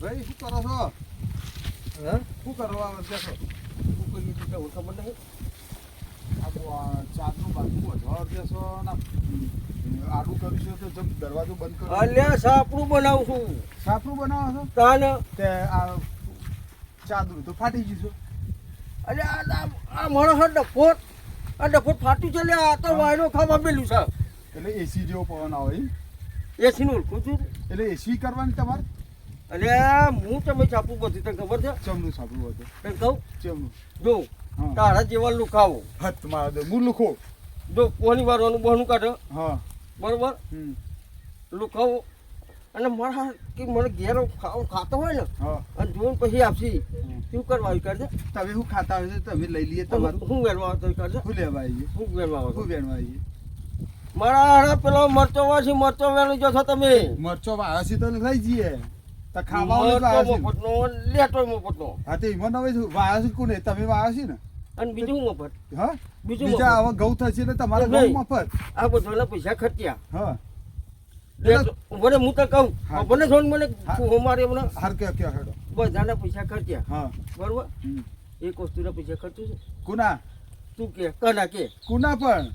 ભાઈ શું કરો છો? હા? શું કરવા બેઠો શું કર્યું છે? તમને ખબર નહીં. આ બો- આ ચારનું બાજુ વધવા દેશો આડું કર્યું છે તો જમ દરવાજો બંધ કરો. અલ્યા સાપડું બનાવું છું. સાપરું બનાવો છો? તાન. તે આ ચાદરું તો ફાટી ગયું અરે આ આ માણસ ડફોટ આ ડફોટ ફાટી છે આ તો વાયનો ખાવા મેલું છે. એટલે એસી જેવો પવન આવે એસીનું એસી ઓળખું છું. એટલે એસી કરવાની તમારે? અલ્યા હું તમે છાપું બધી તને ખબર છે? ચમનું છાપું હતું તને કહું? ચમનું. જો તારા જેવા લુખાવો હત મારા દે હું લુખો. જો કોની વારવાનું બહનું કાઢો. હા. બરોબર? લુખાવો અને મારા કે મને ઘેર ખાવ ખાતો હોય ને હા. અને જોઈને પછી આપશી. શું કરવા આવી કરજે તમે શું ખાતા હોય છે તમે લઈ લઈએ તમારું. હું વેરવા આવતો કરજે શું લેવા આવીએ. હું વેરવા આવતો શું વેરવા આવીએ. મારા પેલો મરચો વાસી મરચો વેણી જો છો તમે. મરચો વાસી તો લઈ જઈએ. તો ખાવા વાયો મફતનો લેટો મફતનો. હા તો એમાં નવે છે વાયો છે કોને? તમે વાયો છે ને? અને બીજું મફત. હા? બીજું બીજા મફત. ઘઉં થશે એટલે તમારે ઘઉં મફત. આ બધાના પૈસા ખર્ચ્યા. હા. મને હું તો કહું. મને જોન મને હા. હું મને હાર કે કે બધાના પૈસા ખર્ચ્યા. હા. બરોબર. એક વસ્તુના પૈસા ખર્ચું છે. કુના? તું કે કના કે? કુના પણ?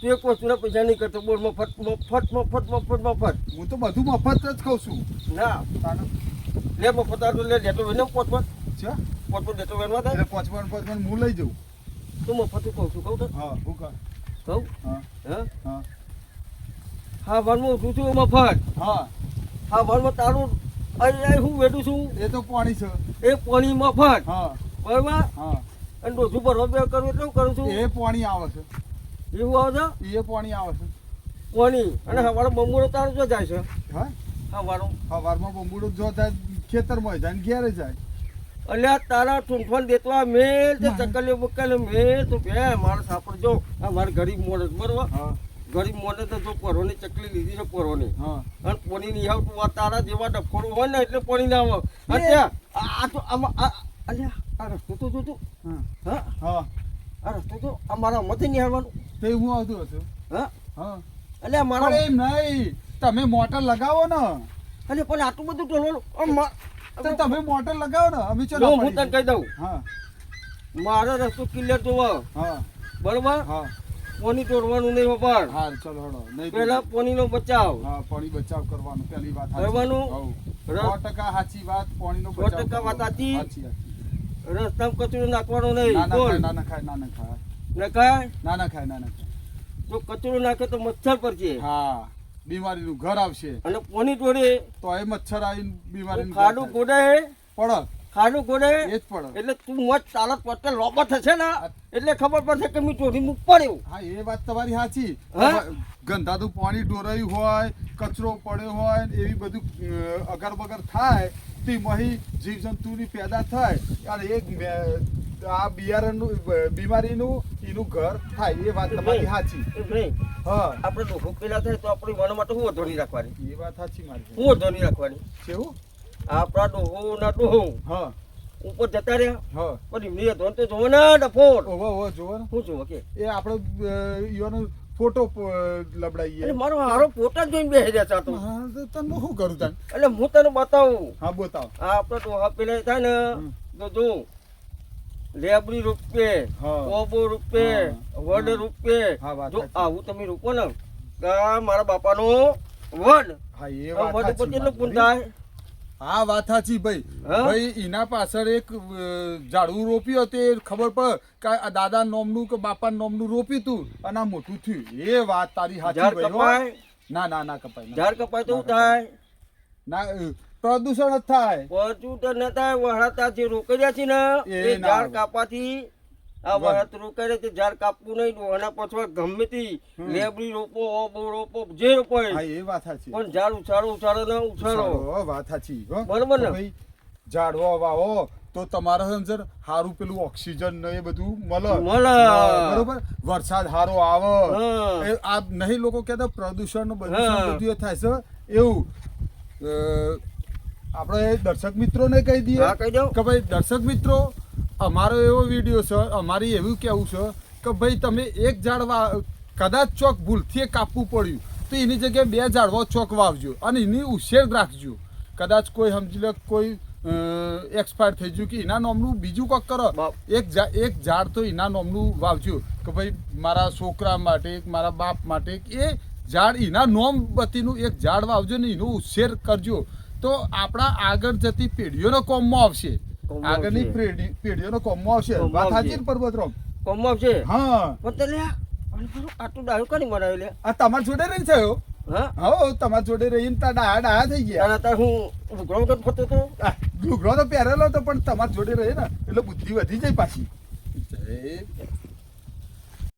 તે કોઈ વસ્તુના પૈસા નહીં કરતો બોલ મફત મફત મફત મફત મફત. હું તો બધું મફત જ કહું છું. ના. લે મફત આ લે લેટો વેને પોત છે? પોત લેટો વેનવા થાય એટલે પચપન પચપન હું લઈ જઉં. તું મફત કહું છું કહું તો. હા હું કહું. કહું? હા. હા? હા. હા તું છું મફત. હા. હા વારમાં તારું અહીં હું વેઠું છું. એ તો પાણી છે. એ પાણી મફત. હા. બરાબર? હા. અને ડોસું ભરવા બે કરું એટલે હું કરું છું? એ પાણી આવે છે. એવું આવે છે? એ પાણી આવે છે. પાણી? અને હવારો બમૂળો તારું જો જાય છે? હા? હવારો સવારમાં બંબુડો જો થાય ખેતરમાં જાય ને ઘેરે જાય. અલ્યા તારા ટૂંફાન દેતવા મેલ તે ચકલીઓ બકલીઓ મેલ. તો બે મારા સાપડ જો આ મારે ગરીબ મોણસ બરોબર? હા. ગરીબ મોને તો જો પરોની ચકલી લીધી છે પરોની હા. અને પોની નહીં આવતું તારા જેવા ડફોડું હોય ને એટલે પોની ના આવે. આ તો આમાં આ અલ્યા આ રસ્તો તો જોતો હા. હા? હા. આ રસ્તો તો આ મારા મતે નહીં આવવાનું તે હું આવતું હશે હા? હા. અલ્યા મારા એમ નહીં. તમે મોટર લગાવો ને. અલ્યા પણ આટલું બધું તો તમે મોટર લગાવો ને. અમે ચલો હું તને કહી દઉં. હા. મારો રસ્તો ક્લિયર જોવો. હા. બરોબર? હા. પોની તોડવાનું નહીં વપાર હા ચલો હડો નહીં પેલા પોનીનો બચાવ. હા પોની બચાવ કરવાનો પહેલી વાત. કરવાનું? હઉ. ર- સો ટકા સાચી વાત પોનીનો બચાવ ટકા વાત કરવાનો. સાચી? રસ્તામાં કચરો નાખવાનો નહીં. ના ના ખાય ના ના ખાય ના ના ખાય. નાના ના ના ખાય ના ના ખાય. જો કચરો નાખે તો મચ્છર પડશે હા બીમારીનું ઘર આવશે. અને કોની જોડે? તો એ મચ્છર આવીને બીમારીનું ખાડું થાય. ગોડે ખાડું ગોડે એ જ પડે એટલે તું મત ચાલત પડતે લોબો થશે ને? એટલે ખબર પડશે કે મેં ચોરી મૂક પડ્યું. હા એ વાત તમારી સાચી. હા? ગંધાતું પાણી ઢોરાયું હોય કચરો પડ્યો હોય એવી બધું અગર બગર થાય તે મહી જીવજંતુની પેદા થાય અને એક આ બિયારણનું બીમારીનું એનું ઘર થાય એ વાત તમારી સાચી. હા. આપણે ડોહો પેલા થાય તો આપણી મનો માટે શું ધોની રાખવાની? એ વાત સાચી મારી શું ધોની રાખવાની? કેવું આપણા ડોહો ના ડોહો હા. ઉપર જતા રહ્યા. હા. પણ એમની ધોન તો જોવો ને ડફોડ ઓહો ઓહો જોવો ને. શું જોવો કે? એ આપણે યુવાનો ફોટો લબડાઈએ. એટલે મારો હારો ફોટો જ જોઈને બેસી રહ્યા ચાતો હા, તને હું કરું તને? એટલે હું તને બતાવું. હા બતાવ. આ આપણા ડોહા પેલા થાય ને. તો જો લેબડી રૂપે હા. કોબો રૂપે વડ રૂપે. હા, જો. આવું તમે રૂપો ને. મારા બાપાનો વડ. હા એ વાત વડ પછી કેટલું. પૂન થાય હા વાત સાચી ભાઈ. ભાઈ એના પાછળ એક અ, ઝાડવું રોપ્યું તે ખબર પડ કે આ દાદા નોમનું કે બાપા નોમનું રોપ્યું તું અને આ મોટું થયું. એ વાત તારી સાચી ભાઈ ના ના ના કપાય ઝાડ કપાય. તો થાય? ના પ્રદૂષણ જ થાય. પ્રદૂષણ ન થાય વહાતા જે રોકાઈ રહ્યા છે ને. એ ઝાડ આવે. આ વધ. વહાત કે તે ઝાડ કાપવું નહીં ડોહાના પાછળ ગમે તે લેબડી રોપો ઓબો રોપો જે રોપો એ વાત સાચી. પણ ઝાડ ઉછાળો ઉછાળો ના ઉછાળો. વાત સાચી હો. બરોબર ને? ભાઈ ઝાડવા વાવો તો તમારા અંદર સારું પેલું ઓક્સિજન ને એ બધું મળે. મળે. બરોબર? વરસાદ સારો આવે. આ નહીં લોકો કહેતા પ્રદૂષણ. બધું બધું થાય છે? એવું. આપણે દર્શક મિત્રોને કહી દઈએ કહી દઉં. કે ભાઈ દર્શક મિત્રો અમારો એવો વીડિયો છે અમારી એવું કહેવું છે કે ભાઈ તમે એક ઝાડ વા કદાચ ચોક ભૂલથી કાપવું પડ્યું તો એની જગ્યાએ બે ઝાડવા ચોક વાવજો અને એની ઉછેર રાખજો. કદાચ કોઈ સમજી લો કોઈ એક્સપાયર થઈ ગયું કે એના નામનું બીજું કોક કરો. એક એક ઝાડ તો એના નામનું વાવજો કે ભાઈ મારા છોકરા માટે મારા બાપ માટે એ ઝાડ એના નોમ બતીનું એક ઝાડ વાવજો ને એનો ઉછેર કરજો. તો આપણા આગળ જતી પેઢીઓના કોમમાં આવશે. આગળની પેઢીઓનો કોમો આવશે. વાત આવશે. સાચી પર્વતરામ છે હા. તે પેલું આટલું ડાયું કરી મરાવે લે? આ તમાર જોડે રહી થયો? હા? હો તમાર જોડે રહીને તા ડાયા ડાયા થઈ ગયા. અને તાર હું લુગડો વગર ફરતો આ લુગડો તો પહેરેલો હતો પણ તમાર જોડે રહે ને એટલે બુદ્ધિ વધી જાય પાછી. જય